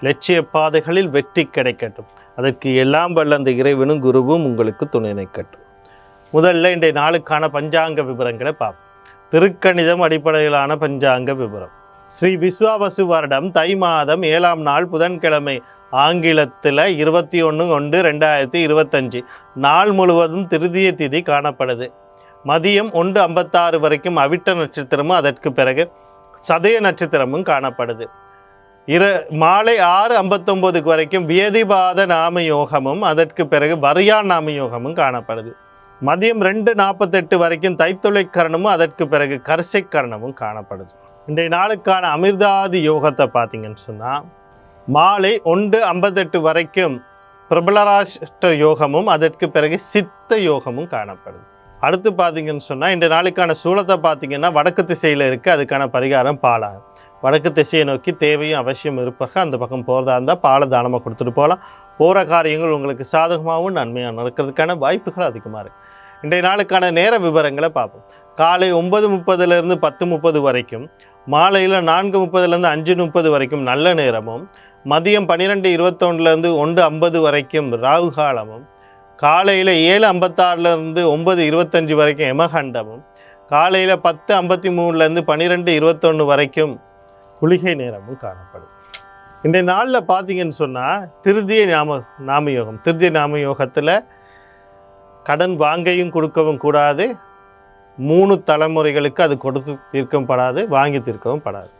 லட்சிய பாதைகளில் வெற்றி கிடைக்கட்டும். அதற்கு எல்லாம் வல்ல அந்த இறைவனும் குருவும் உங்களுக்கு துணை நிற்கட்டும் முதல்ல இன்றைய நாளுக்கான பஞ்சாங்க விவரங்களை பார்ப்போம். திருக்கணிதம் அடிப்படையிலான பஞ்சாங்க விவரம் ஸ்ரீ விஸ்வாவசு வருடம் தை மாதம் ஏழாம் நாள் புதன்கிழமை ஆங்கிலத்தில் இருபத்தி ஒன்று ஒன்று ரெண்டாயிரத்தி இருபத்தஞ்சு. நாள் முழுவதும் திருதிய திதி காணப்படுது. மதியம் ஒன்று ஐம்பத்தாறு வரைக்கும் அவிட்ட நட்சத்திரமும் அதற்கு பிறகு சதய நட்சத்திரமும் காணப்படுது. இர மாலை ஆறு ஐம்பத்தொம்போதுக்கு வரைக்கும் வியதிபாத நாம யோகமும் அதற்கு பிறகு வரியான் நாம யோகமும் காணப்படுது. மதியம் ரெண்டு நாற்பத்தெட்டு வரைக்கும் தைத்துளை கரணமும் அதற்கு பிறகு கரிசை கரணமும் காணப்படுது. இன்றைய நாளுக்கான அமிர்தாதி யோகத்தை பார்த்தீங்கன்னு சொன்னால் மாலை ஒன்று ஐம்பத்தெட்டு வரைக்கும் பிரபலராஷ்ட யோகமும் அதற்கு பிறகு சித்த யோகமும் காணப்படுது. அடுத்து பார்த்தீங்கன்னு சொன்னால் இன்றைய நாளுக்கான சூழத்தை பார்த்தீங்கன்னா வடக்கு திசையில் இருக்குது அதுக்கான பரிகாரம் பாலாகும் வடக்கு திசையை நோக்கி தேவையும் அவசியம் இருப்பாக அந்த பக்கம் போகிறதா இருந்தால் பாலை தானமாக கொடுத்துட்டு போகலாம் போகிற காரியங்கள் உங்களுக்கு சாதகமாகவும் நன்மையாக நடக்கிறதுக்கான வாய்ப்புகள் அதிகமாக இருக்குது இன்றைய நாளுக்கான நேர விவரங்களை பார்ப்போம். காலை ஒன்பது முப்பதுலேருந்து பத்து முப்பது வரைக்கும் மாலையில் நான்கு முப்பதுலேருந்து அஞ்சு முப்பது வரைக்கும் நல்ல நேரமும் மதியம் பன்னிரெண்டு இருபத்தொன்னுலேருந்து ஒன்று ஐம்பது வரைக்கும் ராகு காலமும் காலையில் ஏழு ஐம்பத்தாறுலேருந்து ஒன்பது இருபத்தஞ்சி வரைக்கும் எமகண்டமும் காலையில் பத்து ஐம்பத்தி மூணுலேருந்து பன்னிரெண்டு இருபத்தொன்று வரைக்கும் குளிகை நேரமும் காணப்படும். இன்றைய நாளில் பார்த்தீங்கன்னு சொன்னால் திருதிய நாம நாமயோகம். திருதிய நாமயோகத்தில் கடன் வாங்கையும் கொடுக்கவும் கூடாது. மூணு தலைமுறைகளுக்கு அது கொடுத்து தீர்க்கவும் படாது வாங்கி தீர்க்கவும் படாது.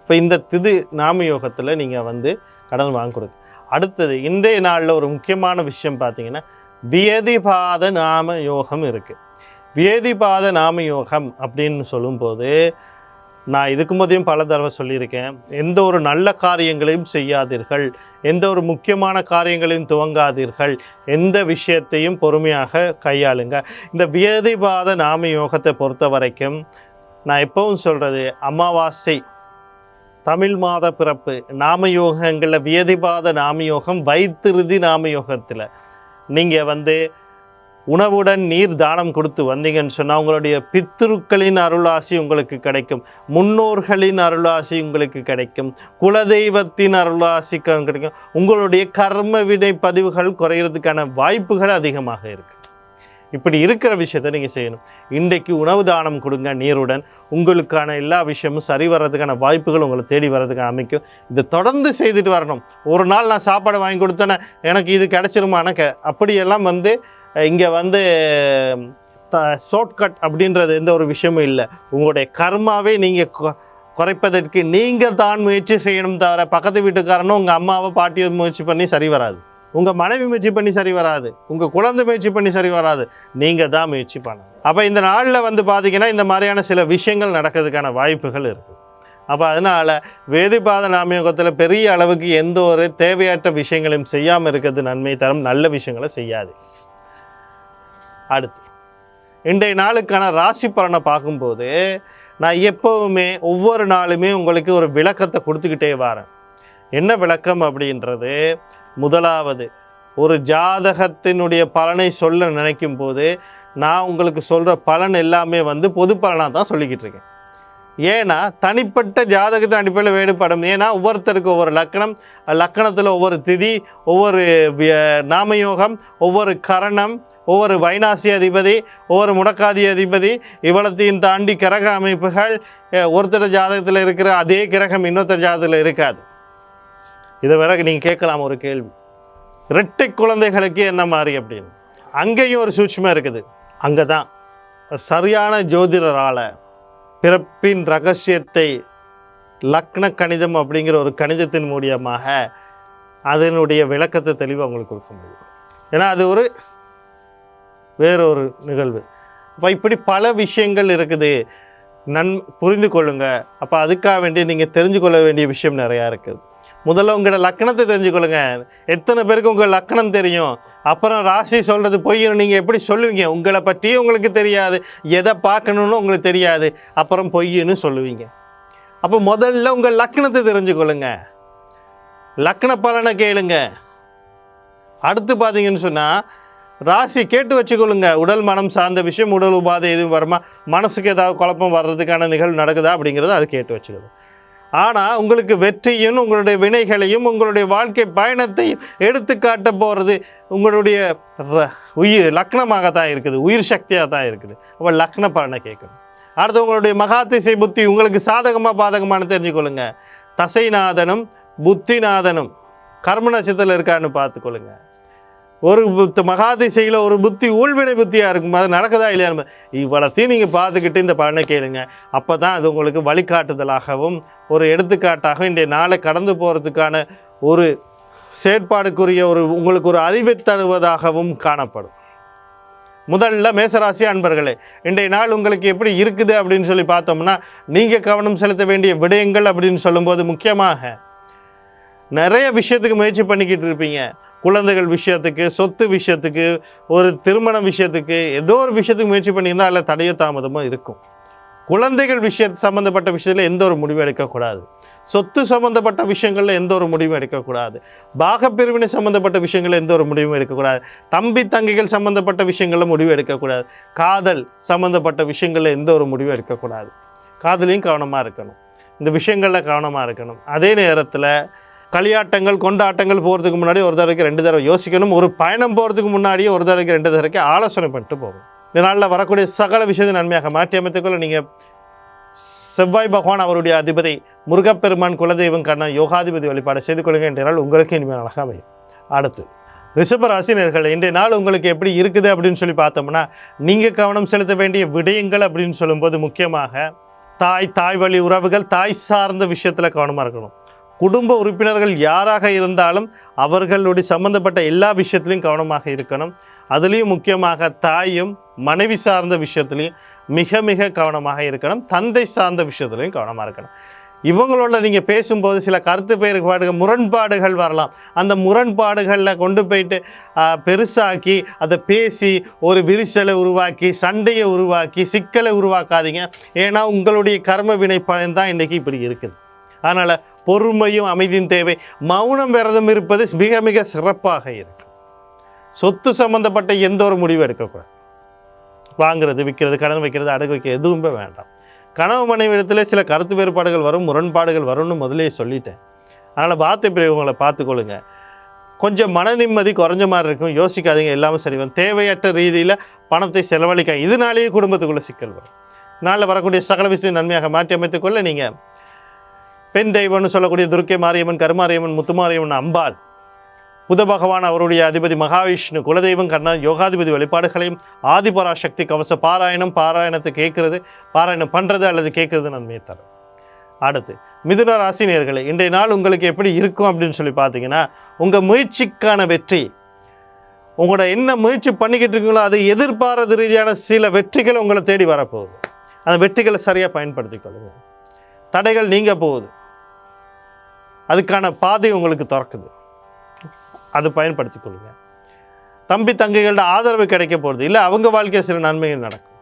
இப்போ இந்த திது நாமயோகத்தில் நீங்கள் வந்து கடன் வாங்கி கொடுக்க அடுத்தது இன்றைய நாளில் ஒரு முக்கியமான விஷயம் பார்த்தீங்கன்னா வியதிபாத நாம யோகம் இருக்குது வியதிபாத நாம யோகம் அப்படின்னு சொல்லும்போது நான் இதுக்கு முதையும் பல தடவை சொல்லியிருக்கேன். எந்த ஒரு நல்ல காரியங்களையும் செய்யாதீர்கள். எந்த ஒரு முக்கியமான காரியங்களையும் துவங்காதீர்கள். எந்த விஷயத்தையும் பொறுமையாக கையாளுங்க. இந்த வியதிபாத நாம யோகத்தை பொறுத்த வரைக்கும் நான் எப்பவும் சொல்கிறது அமாவாசை தமிழ் மாத பிறப்பு நாம யோகங்களில் வியதிபாத நாமயோகம் வைத்திருதி நாமயோகத்தில் நீங்கள் வந்து உணவுடன் நீர் தானம் கொடுத்து வந்தீங்கன்னு சொன்னால் உங்களுடைய பித்ருக்களின் அருளாசி உங்களுக்கு கிடைக்கும். முன்னோர்களின் அருளாசி உங்களுக்கு கிடைக்கும். குலதெய்வத்தின் அருளாசி கிடைக்கும். உங்களுடைய கர்ம வினை பதிவுகள் குறையிறதுக்கான வாய்ப்புகள் அதிகமாக இருக்குது இப்படி இருக்கிற விஷயத்தை நீங்கள் செய்யணும். இன்றைக்கு உணவு தானம் கொடுங்க நீருடன். உங்களுக்கான எல்லா விஷயமும் சரி வர்றதுக்கான வாய்ப்புகள் உங்களை தேடி வர்றதுக்கான அமைக்கும். இதை தொடர்ந்து செய்துட்டு வரணும். ஒரு நாள் நான் சாப்பாடு வாங்கி கொடுத்தேனே எனக்கு இது கிடைச்சிருமான க அப்படியெல்லாம் வந்து இங்கே வந்து த ஷார்ட்கட் அப்படின்றது எந்த ஒரு விஷயமும் இல்லை. உங்களுடைய கர்மாவே நீங்கள் குறைப்பதற்கு நீங்கள் தான் முயற்சி செய்யணும் தவிர பக்கத்து வீட்டுக்காரனும் உங்கள் அம்மாவை பாட்டியை முயற்சி பண்ணி சரி வராது. உங்கள் மனைவி முயற்சி பண்ணி சரி வராது. உங்கள் குழந்தை முயற்சி பண்ணி சரி வராது. நீங்கள் தான் முயற்சி பண்ணணும். அப்போ இந்த நாளில் வந்து பார்த்திங்கன்னா இந்த மாதிரியான சில விஷயங்கள் நடக்கிறதுக்கான வாய்ப்புகள் இருக்குது அப்போ அதனால் வேதிபாத நாமயோகத்தில் பெரிய அளவுக்கு எந்த ஒரு தேவையற்ற விஷயங்களையும் செய்யாமல் இருக்கிறது நன்மை தரும். நல்ல விஷயங்களை செய்யாது. அடுத்து. இன்றைய நாளுக்கான ராசி பலனை பார்க்கும்போது நான் எப்போவுமே ஒவ்வொரு நாளுமே உங்களுக்கு ஒரு விளக்கத்தை கொடுத்துக்கிட்டே வரேன். என்ன விளக்கம் அப்படின்றது முதலாவது ஒரு ஜாதகத்தினுடைய பலனை சொல்ல நினைக்கும் போது நான் உங்களுக்கு சொல்கிற பலன் எல்லாமே வந்து பொது பலனாக தான் சொல்லிக்கிட்டு இருக்கேன். ஏன்னா தனிப்பட்ட ஜாதகத்தின் அடிப்படையில் வேறுபடும். ஏன்னா ஒவ்வொருத்தருக்கு ஒவ்வொரு லக்கணம் லக்கணத்தில் ஒவ்வொரு திதி ஒவ்வொரு விய- நாமயோகம் ஒவ்வொரு கரணம் ஒவ்வொரு வைனாசி அதிபதி ஒவ்வொரு முடக்காதி அதிபதி இவ்வளத்தையும் தாண்டி கிரக அமைப்புகள் ஒருத்தர் ஜாதகத்தில் இருக்கிற அதே கிரகம் இன்னொருத்தர் ஜாதகத்தில் இருக்காது. இதை பிறகு நீங்கள் கேட்கலாம் ஒரு கேள்வி. இரட்டை குழந்தைகளுக்கு என்ன மாதிரி அப்படின்னு? அங்கேயும் ஒரு சூட்சுமம் இருக்குது. அங்கே தான் சரியான ஜோதிடரால் பிறப்பின் ரகசியத்தை லக்ன கணிதம் அப்படிங்கிற ஒரு கணிதத்தின் மூலியமாக அதனுடைய விளக்கத்தை தெளிவாக உங்களுக்கு கொடுக்க முடியும். ஏன்னா அது ஒரு வேறொரு நிகழ்வு. அப்போ இப்படி பல விஷயங்கள் இருக்குது. நன் புரிந்து கொள்ளுங்கள் அப்போ அதுக்காக வேண்டி நீங்கள் தெரிஞ்சு கொள்ள வேண்டிய விஷயம் நிறையா இருக்குது. முதல்ல உங்களோட லக்கணத்தை தெரிஞ்சுக்கொள்ளுங்க எத்தனை பேருக்கு உங்கள் லக்கணம் தெரியும்? அப்புறம் ராசி சொல்கிறது பொய்யும் நீங்கள் எப்படி சொல்லுவீங்க? உங்களை பற்றி உங்களுக்கு தெரியாது. எதை பார்க்கணுன்னு உங்களுக்கு தெரியாது. அப்புறம் பொய்ன்னு சொல்லுவீங்க. அப்போ முதல்ல உங்கள் லக்கணத்தை தெரிஞ்சுக்கொள்ளுங்க லக்கண பலனை கேளுங்க. அடுத்து பார்த்தீங்கன்னு சொன்னால் ராசி கேட்டு வச்சுக்கொள்ளுங்க. உடல் மனம் சார்ந்த விஷயம் உடல் உபாதை எதுவும் வருமா? மனசுக்கு ஏதாவது குழப்பம் வர்றதுக்கான நிகழ்வு நடக்குதா அப்படிங்கிறத அது கேட்டு வச்சுக்கோங்க. ஆனால் உங்களுக்கு வெற்றியும் உங்களுடைய வினைகளையும் உங்களுடைய வாழ்க்கை பயணத்தையும் எடுத்து காட்ட போகிறது உங்களுடைய ர- உயிர் லக்னமாக தான் இருக்குது. உயிர் சக்தியாக தான் இருக்குது. அப்போ லக்ன பலனை கேட்கணும். அடுத்து உங்களுடைய மகாதிசை புத்தி உங்களுக்கு சாதகமாக பாதகமானு தெரிஞ்சுக்கொள்ளுங்க. தசைநாதனும் புத்திநாதனும் கர்ம நட்சத்திரத்தில் இருக்கான்னு பார்த்துக்கொள்ளுங்கள் ஒரு புத்த மகாதிசையில் ஒரு புத்தி ஊழ்வினை புத்தியாக இருக்கும். அது நடக்குதா இல்லையா இவ்வளத்தையும் நீங்கள் பார்த்துக்கிட்டு இந்த பலனை கேளுங்க. அப்போ தான் அது உங்களுக்கு வழிகாட்டுதலாகவும் ஒரு எடுத்துக்காட்டாகவும் இன்றைய நாளை கடந்து போகிறதுக்கான ஒரு செயற்பாடுக்குரிய ஒரு உங்களுக்கு ஒரு அறிவை தருவதாகவும் காணப்படும். முதல்ல மேசராசி அன்பர்களே இன்றைய நாள் உங்களுக்கு எப்படி இருக்குது அப்படின்னு சொல்லி பார்த்தோம்னா நீங்கள் கவனம் செலுத்த வேண்டிய விடயங்கள் அப்படின்னு சொல்லும்போது முக்கியமாக நிறைய விஷயத்துக்கு முயற்சி பண்ணிக்கிட்டு இருப்பீங்க. குழந்தைகள் விஷயத்துக்கு சொத்து விஷயத்துக்கு ஒரு திருமண விஷயத்துக்கு ஏதோ ஒரு விஷயத்துக்கு முயற்சி பண்ணியிருந்தால் அதில் தடையோ தாமதமாக இருக்கும். குழந்தைகள் விஷய சம்மந்தப்பட்ட விஷயத்தில் எந்த ஒரு முடிவும் எடுக்கக்கூடாது. சொத்து சம்மந்தப்பட்ட விஷயங்களில் எந்த ஒரு முடிவும் எடுக்கக்கூடாது. பாகப்பிரிவினை சம்மந்தப்பட்ட விஷயங்களில் எந்த ஒரு முடிவும் எடுக்கக்கூடாது. தம்பி தங்கைகள் சம்மந்தப்பட்ட விஷயங்களில் முடிவு எடுக்கக்கூடாது. காதல் சம்மந்தப்பட்ட விஷயங்களில் எந்த ஒரு முடிவும் எடுக்கக்கூடாது. காதலையும் கவனமாக இருக்கணும். இந்த விஷயங்களில் கவனமாக இருக்கணும். அதே நேரத்தில் களியாட்டங்கள் கொண்டாட்டங்கள் போகிறதுக்கு முன்னாடி ஒரு தடவைக்கு ரெண்டு தடவை யோசிக்கணும். ஒரு பயணம் போகிறதுக்கு முன்னாடியே ஒரு தடவைக்கு ரெண்டு தடவைக்கு ஆலோசனை பண்ணிட்டு போகும் இந்த நாளில் வரக்கூடிய சகல விஷயத்தை நன்மையாக மாற்றி அமைத்துக்கொள்ள நீங்கள் செவ்வாய் பகவான் அவருடைய அதிபதி முருகப்பெருமான் குலதெய்வம் கண்ண யோகாதிபதி வழிபாடு செய்து கொள்ளுங்க. என்ற நாள் உங்களுக்கு இனிமேல் அழகாக அமையும். அடுத்து ரிஷபராசினியர்கள் இன்றைய நாள் உங்களுக்கு எப்படி இருக்குது அப்படின்னு சொல்லி பார்த்தோம்னா நீங்கள் கவனம் செலுத்த வேண்டிய விடயங்கள் அப்படின்னு சொல்லும்போது முக்கியமாக தாய் தாய் வழி உறவுகள் தாய் சார்ந்த விஷயத்தில் கவனமாக இருக்கணும். குடும்ப உறுப்பினர்கள் யாராக இருந்தாலும் அவர்களுடைய சம்பந்தப்பட்ட எல்லா விஷயத்துலையும் கவனமாக இருக்கணும். அதுலேயும் முக்கியமாக தாயும் மனைவி சார்ந்த விஷயத்துலையும் மிக மிக கவனமாக இருக்கணும். தந்தை சார்ந்த விஷயத்துலையும் கவனமாக இருக்கணும். இவங்களோட நீங்கள் பேசும்போது சில கருத்து வேறுபாடுகள் முரண்பாடுகள் வரலாம். அந்த முரண்பாடுகளில் கொண்டு போயிட்டு பெருசாக்கி அதை பேசி ஒரு விரிசலை உருவாக்கி சண்டையை உருவாக்கி சிக்கலை உருவாக்காதீங்க. ஏன்னா உங்களுடைய கர்ம வினை பயன் தான் இன்றைக்கி இப்படி இருக்குது. அதனால் பொறுமையும் அமைதியும் தேவை. மௌனம் விரதம் இருப்பது மிக மிக சிறப்பாக இருக்கு சொத்து சம்பந்தப்பட்ட எந்த ஒரு முடிவும் எடுக்கக்கூடாது. வாங்குறது விற்கிறது கடன் வைக்கிறது அடகு வைக்கிறது எதுவுமே வேண்டாம். கனவு மனைவி இடத்துல சில கருத்து வேறுபாடுகள் வரும் முரண்பாடுகள் வரும்னு முதலே சொல்லிட்டேன். அதனால் வார்த்தை பிரிவுகளை பார்த்துக்கொள்ளுங்க. கொஞ்சம் மன நிம்மதி குறைஞ்ச மாதிரி இருக்கும். யோசிக்காதீங்க எல்லாமே சரி வரும். தேவையற்ற ரீதியில் பணத்தை செலவழிக்க இதனாலேயே குடும்பத்துக்குள்ளே சிக்கல் வரும். நாளில் வரக்கூடிய சகல விஷயத்தை நன்மையாக மாற்றி அமைத்துக்கொள்ள நீங்கள் பெண் தெய்வம்னு சொல்லக்கூடிய துர்க்கை மாரியம்மன் கருமாரியம்மன் முத்துமாரியம்மன் அம்பாள். புத பகவான் அவருடைய அதிபதி மகாவிஷ்ணு குலதெய்வம் கண்ண யோகாதிபதி வழிபாடுகளையும் ஆதிபராசக்தி கவச பாராயணம் பாராயணத்தை கேட்கறது பாராயணம் பண்ணுறது அல்லது கேட்கறது நன்மையை தரும் அடுத்து மிதுன ராசி இன்றைய நாள் உங்களுக்கு எப்படி இருக்கும் அப்படின்னு சொல்லி பார்த்தீங்கன்னா உங்கள் முயற்சிக்கான வெற்றி உங்களோட என்ன முயற்சி பண்ணிக்கிட்டு இருக்கீங்களோ அதை எதிர்பாராத ரீதியான சில வெற்றிகள் உங்களை தேடி வரப்போகுது. அந்த வெற்றிகளை சரியாக பயன்படுத்திக் கொள்ளுங்க தடைகள் நீங்க போகுது. அதுக்கான பாதை உங்களுக்கு திறக்குது. அது பயன்படுத்தி கொள்ளுங்க தம்பி தங்கைகளோட ஆதரவு கிடைக்க போகிறது இல்லை அவங்க வாழ்க்கையில் சில நன்மைகள் நடக்கும்.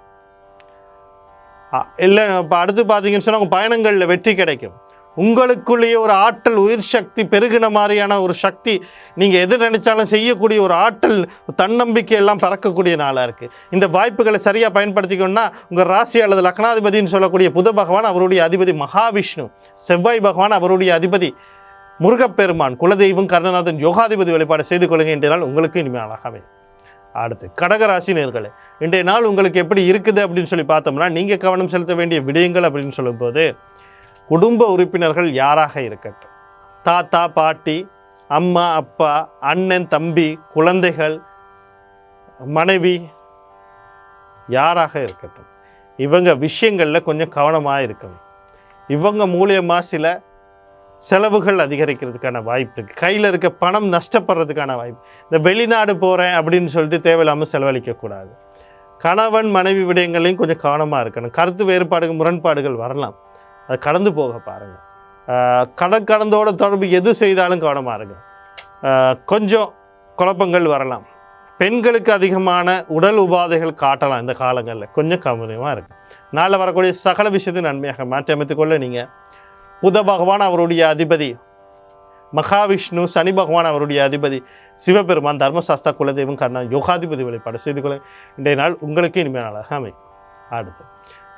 இல்லை இப்போ அடுத்து பார்த்தீங்கன்னு சொன்னால் உங்கள் பயணங்களில் வெற்றி கிடைக்கும். உங்களுக்குள்ளேயே ஒரு ஆற்றல் உயிர் சக்தி பெருகின மாதிரியான ஒரு சக்தி நீங்கள் எது நினைச்சாலும் செய்யக்கூடிய ஒரு ஆற்றல் தன்னம்பிக்கை எல்லாம் பறக்கக்கூடிய நாளாக இருக்குது இந்த வாய்ப்புகளை சரியாக பயன்படுத்திக்கணும்னா உங்கள் ராசி அல்லது லக்னாதிபதினு சொல்லக்கூடிய புத பகவான் அவருடைய அதிபதி மகாவிஷ்ணு. செவ்வாய் பகவான் அவருடைய அதிபதி. முருகப்பெருமான் குலதெய்வம் கருணநாதன் யோகாதிபதி வழிபாடு செய்து கொள்ளுங்க இன்றைய நாள் உங்களுக்கு இனிமேல் அழகாவே அடுத்து கடகராசி நேர்களே இன்றைய நாள் உங்களுக்கு எப்படி இருக்குது அப்படின்னு சொல்லி பார்த்தோம்னா நீங்கள் கவனம் செலுத்த வேண்டிய விடயங்கள் அப்படின்னு சொல்லும்போது குடும்ப உறுப்பினர்கள் யாராக இருக்கட்டும். தாத்தா பாட்டி அம்மா அப்பா அண்ணன் தம்பி குழந்தைகள் மனைவி யாராக இருக்கட்டும். இவங்க விஷயங்களில் கொஞ்சம் கவனமாக இருக்கணும். இவங்க மூலியமாக சில செலவுகள் அதிகரிக்கிறதுக்கான வாய்ப்பு இருக்குது கையில் இருக்க பணம் நஷ்டப்படுறதுக்கான வாய்ப்பு. இந்த வெளிநாடு போகிறேன் அப்படின்னு சொல்லிட்டு தேவையில்லாமல் செலவழிக்கக்கூடாது கணவன் மனைவி விடயங்களையும் கொஞ்சம் கவனமாக இருக்கணும். கருத்து வேறுபாடுகள் முரண்பாடுகள் வரலாம். அதை கடந்து போக பாருங்கள் ஆஹ் கடன் கடந்தோட தொடர்பு எது செய்தாலும் கவனமாக இருங்க. கொஞ்சம் குழப்பங்கள் வரலாம். பெண்களுக்கு அதிகமான உடல் உபாதைகள் காட்டலாம் இந்த காலங்களில். கொஞ்சம் கவனமாக இருக்கும் நாளில் வரக்கூடிய சகல விஷயத்தை நன்மையாக மாற்றி அமைத்துக்கொள்ள நீங்கள் புத பகவான் அவருடைய அதிபதி. மகாவிஷ்ணு சனி பகவான் அவருடைய அதிபதி. சிவபெருமான் தர்மசாஸ்தா குலதெய்வம் கர்ணா யோகாதிபதி வழிபாடு செய்து கொள்ள இன்றைய நாள் உங்களுக்கு இனிமேல் நாளாக அமையும். அடுத்து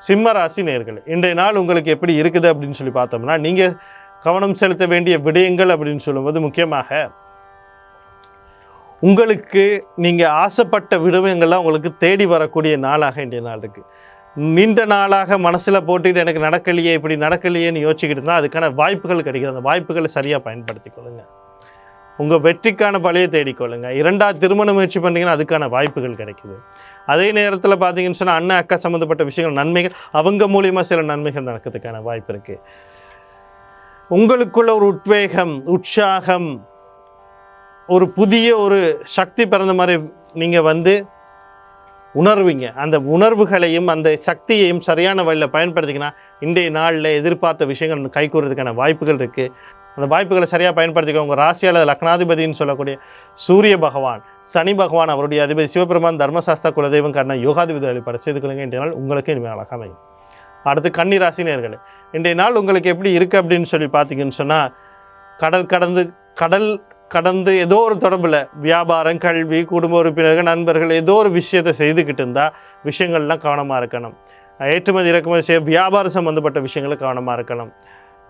சிம்ம ராசி நேர்கள் இன்றைய நாள் உங்களுக்கு எப்படி இருக்குது அப்படின்னு சொல்லி பார்த்தோம்னா நீங்கள் கவனம் செலுத்த வேண்டிய விடயங்கள் அப்படின்னு சொல்லும்போது முக்கியமாக உங்களுக்கு நீங்கள் ஆசைப்பட்ட விடயங்கள்லாம் உங்களுக்கு தேடி வரக்கூடிய நாளாக இன்றைய நாள் இருக்குது நீண்ட நாளாக மனசில் போட்டுக்கிட்டு எனக்கு நடக்கலையே இப்படி நடக்கலையேன்னு யோசிச்சுக்கிட்டு இருந்தால் அதுக்கான வாய்ப்புகள் கிடைக்கிது அந்த வாய்ப்புகளை சரியாக பயன்படுத்தி கொள்ளுங்கள் உங்கள் வெற்றிக்கான பழைய தேடிக்கொள்ளுங்க. இரண்டாவது திருமண முயற்சி பண்ணிங்கன்னா அதுக்கான வாய்ப்புகள் கிடைக்குது. அதே நேரத்தில் பார்த்தீங்கன்னு சொன்னால் அண்ணன் அக்கா சம்மந்தப்பட்ட விஷயங்கள் நன்மைகள் அவங்க மூலியமாக சில நன்மைகள் நடக்கிறதுக்கான வாய்ப்பு இருக்குது உங்களுக்குள்ள ஒரு உத்வேகம் உற்சாகம் ஒரு புதிய ஒரு சக்தி பிறந்த மாதிரி நீங்கள் வந்து உணர்வீங்க. அந்த உணர்வுகளையும் அந்த சக்தியையும் சரியான வழியில் பயன்படுத்திங்கன்னா இன்றைய நாளில் எதிர்பார்த்த விஷயங்கள் கைகூறதுக்கான வாய்ப்புகள் இருக்குது அந்த வாய்ப்புகளை சரியாக பயன்படுத்திக்க உங்கள் ராசியால் லக்னாதிபதினு சொல்லக்கூடிய சூரிய பகவான் சனி பகவான் அவருடைய அதிபதி சிவபெருமான் தர்மசாஸ்தா குலதெய்வம் கண்ண யோகாதிபதி வழிபாடு செய்து கொள்ளுங்க இன்றைய நாள் உங்களுக்கு இனிமேல் அழகாக அமையும். அடுத்து கன்னி ராசினியர்கள் இன்றைய நாள் உங்களுக்கு எப்படி இருக்குது அப்படின்னு சொல்லி பார்த்தீங்கன்னு சொன்னால் கடல் கடந்து கடல் கடந்து ஏதோ ஒரு தொடர்பில் வியாபாரம் கல்வி குடும்ப உறுப்பினர்கள் நண்பர்கள் ஏதோ ஒரு விஷயத்தை செய்துக்கிட்டு இருந்தால் விஷயங்கள்லாம் கவனமாக இருக்கணும். ஏற்றுமதி இறக்குமதி செய்ய வியாபாரம் சம்மந்தப்பட்ட விஷயங்களை கவனமாக இருக்கணும்.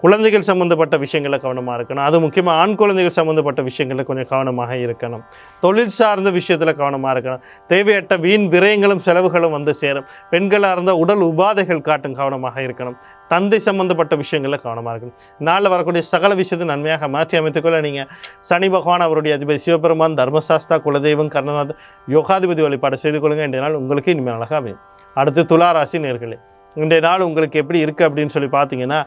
குழந்தைகள் சம்மந்தப்பட்ட விஷயங்களில் கவனமாக இருக்கணும். அது முக்கியமாக ஆண் குழந்தைகள் சம்மந்தப்பட்ட விஷயங்களில் கொஞ்சம் கவனமாக இருக்கணும். தொழில் சார்ந்த விஷயத்தில் கவனமாக இருக்கணும். தேவையற்ற வீண் விரயங்களும் செலவுகளும் வந்து சேரும். பெண்களாக இருந்தால் உடல் உபாதைகள் காட்டும் கவனமாக இருக்கணும். தந்தை சம்பந்தப்பட்ட விஷயங்களில் கவனமாக இருக்கணும். நாளில் வரக்கூடிய சகல விஷயத்தை நன்மையாக மாற்றி அமைத்துக்கொள்ள நீங்கள் சனி பகவான் அவருடைய அதிபதி சிவபெருமான் தர்மசாஸ்தா குலதெய்வம் கர்ணநாத் யோகாதிபதி வழிபாடு செய்து கொள்ளுங்கள் இன்றைய நாள் உங்களுக்கு இனிமேல் அழகாக அமையும். அடுத்து துலா ராசி நேர்களே இன்றைய நாள் உங்களுக்கு எப்படி இருக்குது அப்படின்னு சொல்லி பார்த்தீங்கன்னா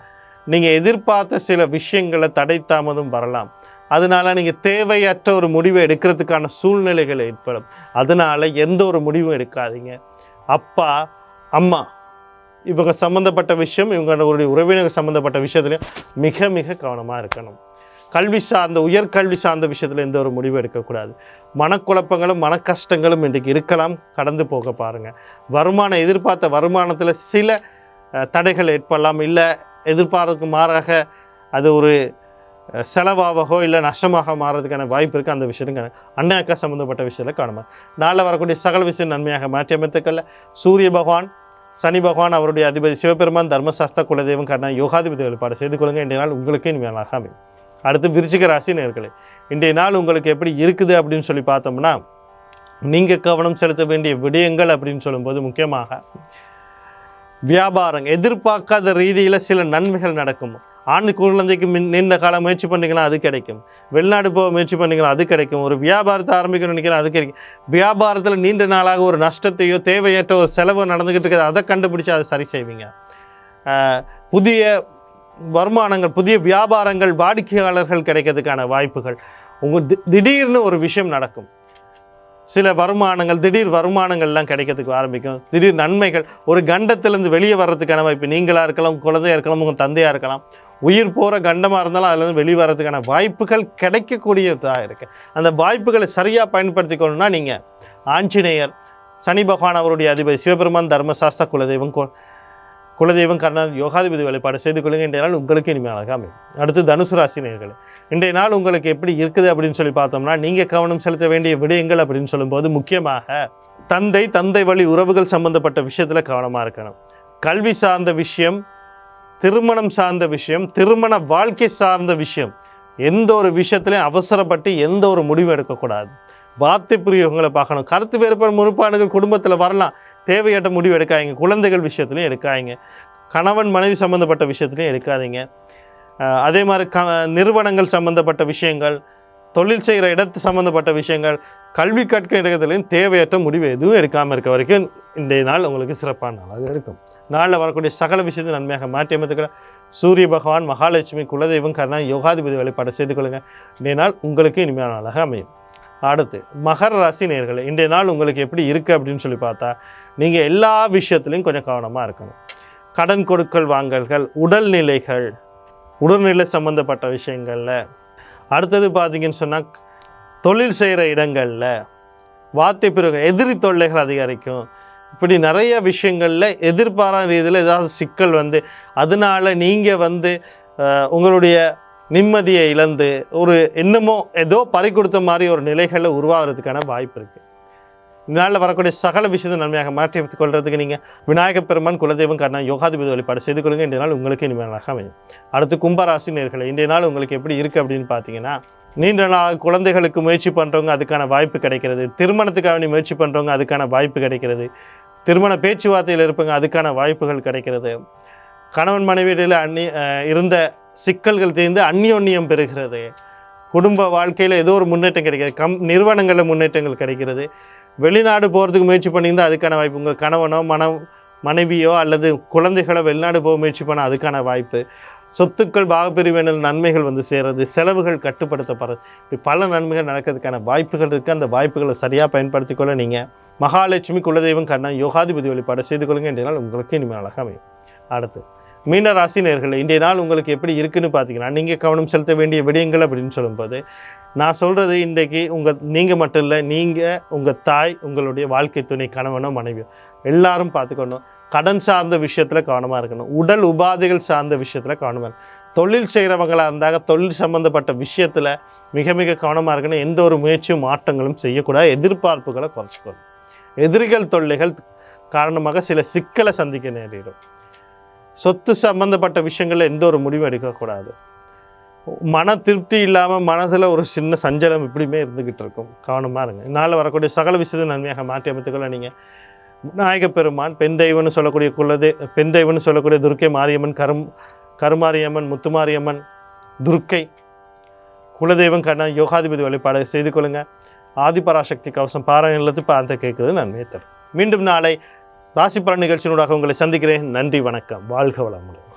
நீங்கள் எதிர்பார்த்த சில விஷயங்களை தடை தாமதம் வரலாம். அதனால நீங்கள் தேவையற்ற ஒரு முடிவை எடுக்கிறதுக்கான சூழ்நிலைகள் ஏற்படும். அதனால எந்த ஒரு முடிவும் எடுக்காதீங்க. அப்பா அம்மா இவங்க சம்மந்தப்பட்ட விஷயம் இவங்களுடைய உறவினர்கள் சம்மந்தப்பட்ட விஷயத்துலையும் மிக மிக கவனமாக இருக்கணும். கல்வி சார்ந்த உயர்கல்வி சார்ந்த விஷயத்தில் எந்த ஒரு முடிவும் எடுக்கக்கூடாது. மனக்குழப்பங்களும் மனக்கஷ்டங்களும் இன்றைக்கு இருக்கலாம். கடந்து போக பாருங்கள் வருமானம் எதிர்பார்த்த வருமானத்தில் சில தடைகள் ஏற்படலாம். இல்லை எதிர்பார்க்கு மாறாக அது ஒரு செலவாகவோ இல்லை நஷ்டமாக மாறதுக்கான வாய்ப்பு இருக்குது அந்த விஷயத்துக்கு அண்ணன் அக்கா சம்மந்தப்பட்ட விஷயத்தில் காணுமா. நாளில் வரக்கூடிய சகல விஷயம் நன்மையாக மாற்றி அமைத்துக்கல்ல சூரிய பகவான் சனி பகவான் அவருடைய அதிபதி சிவபெருமான் தர்மசாஸ்திர குலதெய்வம் கர்ணா யோகாதிபதி வழிபாடு செய்து கொள்ளுங்க. இன்றைய நாள் உங்களுக்கு இனிமேலாக அமையும். அடுத்து விருச்சிக ராசி நேர்களே இன்றைய நாள் உங்களுக்கு எப்படி இருக்குது அப்படின்னு சொல்லி பார்த்தோம்னா நீங்கள் கவனம் செலுத்த வேண்டிய விடயங்கள் அப்படின்னு சொல்லும்போது முக்கியமாக வியாபாரம் எதிர்பார்க்காத ரீதியில் சில நன்மைகள் நடக்கும். ஆண் குழந்தைக்கு மின் நீண்ட காலம் முயற்சி பண்ணிங்கன்னா அது கிடைக்கும். வெளிநாடு போக முயற்சி பண்ணிங்கன்னா அது கிடைக்கும். ஒரு வியாபாரத்தை ஆரம்பிக்கணும்னு நினைக்கிறேன் அது கிடைக்கும். வியாபாரத்தில் நீண்ட நாளாக ஒரு நஷ்டத்தையோ தேவையற்ற ஒரு செலவு நடந்துக்கிட்டு இருக்குது அதை கண்டுபிடிச்சி அதை சரி செய்வீங்க. புதிய வருமானங்கள் புதிய வியாபாரங்கள் வாடிக்கையாளர்கள் கிடைக்கிறதுக்கான வாய்ப்புகள். உங்கள் தி- திடீர்னு ஒரு விஷயம் நடக்கும். சில வருமானங்கள் திடீர் வருமானங்கள்லாம் கிடைக்கிறதுக்கு ஆரம்பிக்கும். திடீர் நன்மைகள் ஒரு கண்டத்திலேருந்து வெளியே வர்றதுக்கான வாய்ப்பு நீங்களாக இருக்கலாம் குழந்தையாக இருக்கலாம் உங்கள் தந்தையாக இருக்கலாம் உயிர் போகிற கண்டமாக இருந்தாலும் அதுலேருந்து வெளியே வர்றதுக்கான வாய்ப்புகள் கிடைக்கக்கூடியதாக இருக்குது அந்த வாய்ப்புகளை சரியாக பயன்படுத்திக்கணும்னா நீங்கள் ஆஞ்சநேயர் சனி பகவான் அவருடைய அதிபதி சிவபெருமான் தர்மசாஸ்திர குலதெய்வம் குலதெய்வம் கர்ணா யோகாதிபதி வழிபாடு செய்து கொள்ளுங்க என்றால் நாள் உங்களுக்கு இனிமேல் அமையும். அடுத்து தனுசு ராசினியர்கள் இன்றைய நாள் உங்களுக்கு எப்படி இருக்குது அப்படின்னு சொல்லி பார்த்தோம்னா நீங்கள் கவனம் செலுத்த வேண்டிய விடயங்கள் அப்படின்னு சொல்லும்போது முக்கியமாக தந்தை தந்தை வழி உறவுகள் சம்பந்தப்பட்ட விஷயத்தில் கவனமாக இருக்கணும். கல்வி சார்ந்த விஷயம் திருமணம் சார்ந்த விஷயம் திருமண வாழ்க்கை சார்ந்த விஷயம் எந்த ஒரு விஷயத்துலையும் அவசரப்பட்டு எந்த ஒரு முடிவும் எடுக்கக்கூடாது. வார்த்தை புரியவங்களை பார்க்கணும். கருத்து வேறுபாடு முறுப்பாடுகள் குடும்பத்தில் வரலாம். தேவையற்ற முடிவு எடுக்காதீங்க. குழந்தைகள் விஷயத்துலையும் எடுக்காதீங்க. கணவன் மனைவி சம்மந்தப்பட்ட விஷயத்துலையும் எடுக்காதீங்க. அதே மாதிரி க நிறுவனங்கள் சம்மந்தப்பட்ட விஷயங்கள் தொழில் செய்கிற இடத்து சம்மந்தப்பட்ட விஷயங்கள் கல்வி கற்க இடத்துலையும் தேவையற்ற முடிவு எதுவும் எடுக்காமல் இருக்க வரைக்கும் இன்றைய நாள் உங்களுக்கு சிறப்பான நாளாக இருக்கும். நாளில் வரக்கூடிய சகல விஷயத்தை நன்மையாக மாற்றி அமைத்துக்கிற சூரிய பகவான் மகாலட்சுமி குலதெய்வம் கர்ணா யோகாதிபதி வழிபாடு செய்து கொள்ளுங்கள் இன்றைய நாள் உங்களுக்கு இனிமையான நாளாக அமையும். அடுத்து மகர ராசி நேர்கள் இன்றைய நாள் உங்களுக்கு எப்படி இருக்குது அப்படின்னு சொல்லி பார்த்தா நீங்கள் எல்லா விஷயத்துலையும் கொஞ்சம் கவனமாக இருக்கணும். கடன் கொடுக்கல் வாங்கல்கள் உடல்நிலைகள் உடல்நிலை சம்மந்தப்பட்ட விஷயங்களில். அடுத்தது பார்த்தீங்கன்னு சொன்னால் தொழில் செய்கிற இடங்களில் வார்த்தை பிறகு எதிரி தொல்லைகள் அதிகரிக்கும். இப்படி நிறைய விஷயங்களில் எதிர்பாராத ரீதியில் ஏதாவது சிக்கல் வந்து அதனால நீங்கள் வந்து உங்களுடைய நிம்மதியை இழந்து ஒரு என்னமோ ஏதோ பறி கொடுத்த மாதிரி ஒரு நிலைகளில் உருவாகிறதுக்கான வாய்ப்பு இருக்குது நாளில் வரக்கூடிய சகல விஷயத்தை நன்மையாக மாற்றி அமைத்துக் கொள்றதுக்கு நீங்கள் விநாயகப் பெருமான் குலதெய்வம் காரணம் யோகாதிபதி வழிபாடு செய்து கொள்ளுங்க. இன்றைய நாள் உங்களுக்கு இனிமையாக அமையும். அடுத்து கும்பராசி நேர்களை இன்றைய நாள் உங்களுக்கு எப்படி இருக்குது அப்படின்னு பார்த்தீங்கன்னா நீண்ட நாள் குழந்தைகளுக்கு முயற்சி பண்ணுறவங்க அதுக்கான வாய்ப்பு கிடைக்கிறது. திருமணத்துக்காக வேண்டி முயற்சி பண்ணுறவங்க அதுக்கான வாய்ப்பு கிடைக்கிறது. திருமண பேச்சுவார்த்தையில் இருப்பவங்க அதுக்கான வாய்ப்புகள் கிடைக்கிறது. கணவன் மனைவியிடையில் அந்நி இருந்த சிக்கல்கள் தீர்ந்து அந்நியோன்னியம் பெறுகிறது குடும்ப வாழ்க்கையில் ஏதோ ஒரு முன்னேற்றம் கிடைக்கிறது. கம் நிறுவனங்களில் முன்னேற்றங்கள் கிடைக்கிறது. வெளிநாடு போகிறதுக்கு முயற்சி பண்ணியிருந்தால் அதுக்கான வாய்ப்பு உங்கள் கணவனோ மன மனைவியோ அல்லது குழந்தைகளோ வெளிநாடு போக முயற்சி பண்ண அதுக்கான வாய்ப்பு. சொத்துக்கள் பாகப்பிரிவினர் நன்மைகள் வந்து சேர்றது செலவுகள் கட்டுப்படுத்தப்படுறது. இப்படி பல நன்மைகள் நடக்கிறதுக்கான வாய்ப்புகள் இருக்குது அந்த வாய்ப்புகளை சரியாக பயன்படுத்தி கொள்ள நீங்கள் மகாலட்சுமி குலதெய்வம் கண்ணா யோகாதிபதி வழிபாடு செய்து கொள்ளுங்க. என்றால் உங்களுக்கு இனிமேல் அழகாக அமையும். அடுத்து மீனராசி இன்றைய நாள் உங்களுக்கு எப்படி இருக்குன்னு பார்த்தீங்கன்னா நீங்கள் கவனம் செலுத்த வேண்டிய விடயங்கள் அப்படின்னு சொல்லும்போது நான் சொல்கிறது இன்றைக்கு உங்கள் நீங்கள் மட்டும் இல்லை நீங்கள் உங்கள் தாய் உங்களுடைய வாழ்க்கை துணை கணவனோ மனைவியோ எல்லாரும் பார்த்துக்கணும். கடன் சார்ந்த விஷயத்தில் கவனமாக இருக்கணும். உடல் உபாதைகள் சார்ந்த விஷயத்தில் கவனமாக இருக்கணும். தொழில் செய்கிறவங்களாக இருந்தாங்க தொழில் சம்மந்தப்பட்ட விஷயத்தில் மிக மிக கவனமாக இருக்கணும். எந்த ஒரு முயற்சியும் மாற்றங்களும் செய்யக்கூடாது. எதிர்பார்ப்புகளை குறைச்சிக்கணும். எதிரிகள் தொல்லைகள் காரணமாக சில சிக்கலை சந்திக்க நேரிடும். சொத்து சம்பந்தப்பட்ட விஷயங்களில் எந்த ஒரு முடிவும் எடுக்கக்கூடாது. மன திருப்தி இல்லாமல் மனதில் ஒரு சின்ன சஞ்சலம் இப்படியுமே இருந்துக்கிட்டு இருக்கும். கவனமாக இருங்க. இதனால் வரக்கூடிய சகல விஷயத்தை நன்மையாக மாற்றி அமைத்துக்கொள்ள நீங்கள் விநாயக பெருமான் பெண் தெய்வம்னு சொல்லக்கூடிய குலதே பெண் தெய்வம்னு சொல்லக்கூடிய துர்க்கை மாரியம்மன் கரும் கருமாரியம்மன் முத்துமாரியம்மன் துர்க்கை குலதெய்வம் கண்ணா யோகாதிபதி வழிபாடு செய்து கொள்ளுங்கள் ஆதிபராசக்தி கவசம் பாராயணத்து பார்த்த கேட்குறது நன்மையை தரும். மீண்டும் நாளை ராசி பலன் நிகழ்ச்சியினூடாக உங்களை சந்திக்கிறேன். நன்றி வணக்கம். வாழ்க வளமுடன்.